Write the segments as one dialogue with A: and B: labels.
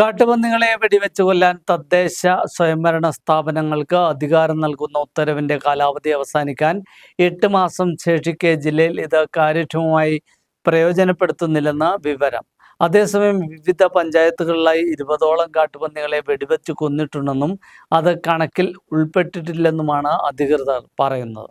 A: കാട്ടുപന്നികളെ വെടിവെച്ച് കൊല്ലാൻ തദ്ദേശ സ്വയംഭരണ സ്ഥാപനങ്ങൾക്ക് അധികാരം നൽകുന്ന ഉത്തരവിന്റെ കാലാവധി അവസാനിക്കാൻ എട്ട് മാസം ശേഷിക്കെ ജില്ലയിൽ ഇത് കാര്യക്ഷമമായി പ്രയോജനപ്പെടുത്തുന്നില്ലെന്ന് വിവരം. അതേസമയം വിവിധ പഞ്ചായത്തുകളിലായി ഇരുപതോളം കാട്ടുപന്നികളെ വെടിവെച്ച് കൊന്നിട്ടുണ്ടെന്നും അത് കണക്കിൽ ഉൾപ്പെട്ടിട്ടില്ലെന്നുമാണ് അധികൃതർ പറയുന്നത്.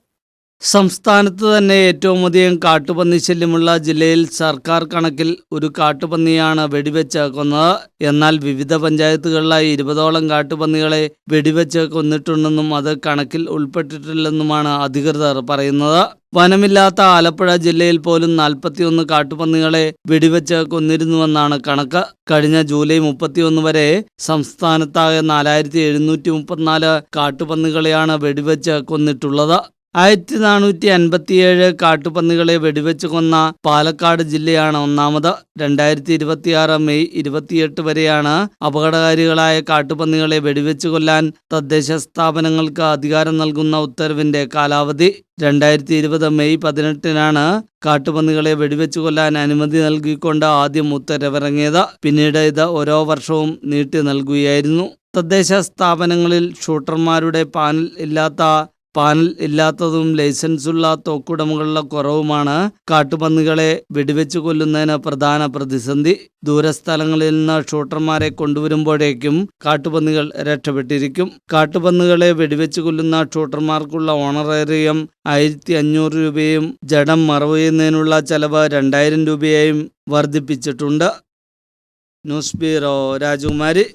A: സംസ്ഥാനത്ത് തന്നെ ഏറ്റവും അധികം കാട്ടുപന്നി ശല്യമുള്ള ജില്ലയിൽ സർക്കാർ കണക്കിൽ ഒരു കാട്ടുപന്നിയാണ് വെടിവെച്ച് കൊന്നത് എന്നാൽ വിവിധ പഞ്ചായത്തുകളിലായി ഇരുപതോളം കാട്ടുപന്നികളെ വെടിവെച്ച് കൊന്നിട്ടുണ്ടെന്നും അത് കണക്കിൽ ഉൾപ്പെട്ടിട്ടില്ലെന്നുമാണ് അധികൃതർ പറയുന്നത്. വനമില്ലാത്ത ആലപ്പുഴ ജില്ലയിൽ പോലും നാൽപ്പത്തിയൊന്ന് കാട്ടുപന്നികളെ വെടിവെച്ച് കൊന്നിരുന്നുവെന്നാണ് കണക്ക്. കഴിഞ്ഞ ജൂലൈ മുപ്പത്തിയൊന്ന് വരെ സംസ്ഥാനത്താകെ നാലായിരത്തി എഴുന്നൂറ്റി മുപ്പത്തിനാല് കാട്ടുപന്നികളെയാണ് വെടിവെച്ച് കൊന്നിട്ടുള്ളത്. ആയിരത്തി നാനൂറ്റി അൻപത്തിയേഴ് കാട്ടുപന്നികളെ വെടിവെച്ച് കൊന്ന പാലക്കാട് ജില്ലയാണ് ഒന്നാമത്. രണ്ടായിരത്തി ഇരുപത്തിയാറ് മെയ് ഇരുപത്തിയെട്ട് വരെയാണ് അപകടകാരികളായ കാട്ടുപന്നികളെ വെടിവെച്ച് കൊല്ലാൻ തദ്ദേശ സ്ഥാപനങ്ങൾക്ക് അധികാരം നൽകുന്ന ഉത്തരവിന്റെ കാലാവധി. രണ്ടായിരത്തി ഇരുപത് മെയ് പതിനെട്ടിനാണ് കാട്ടുപന്നികളെ വെടിവെച്ച് കൊല്ലാൻ അനുമതി നൽകിക്കൊണ്ട് ആദ്യം ഉത്തരവിറങ്ങിയത്. പിന്നീട് ഇത് ഓരോ വർഷവും നീട്ടി നൽകുകയായിരുന്നു. തദ്ദേശ സ്ഥാപനങ്ങളിൽ ഷൂട്ടർമാരുടെ പാനൽ ഇല്ലാത്ത പാനൽ ഇല്ലാത്തതും ലൈസൻസുള്ള തോക്കുടമകളുടെ കുറവുമാണ് കാട്ടുപന്നികളെ വെടിവെച്ച് കൊല്ലുന്നതിന് പ്രധാന പ്രതിസന്ധി. ദൂരസ്ഥലങ്ങളിൽ നിന്ന് ഷൂട്ടർമാരെ കൊണ്ടുവരുമ്പോഴേക്കും കാട്ടുപന്നികൾ രക്ഷപ്പെട്ടിരിക്കും. കാട്ടുപന്നികളെ വെടിവെച്ച് കൊല്ലുന്ന ഷൂട്ടർമാർക്കുള്ള ഓണറേറിയം ആയിരത്തി അഞ്ഞൂറ് രൂപയും ജഡം മറവ് ചെയ്യുന്നതിനുള്ള ചെലവ് രണ്ടായിരം രൂപയായും വർദ്ധിപ്പിച്ചിട്ടുണ്ട്. ന്യൂസ് ബ്യൂറോ രാജകുമാരി.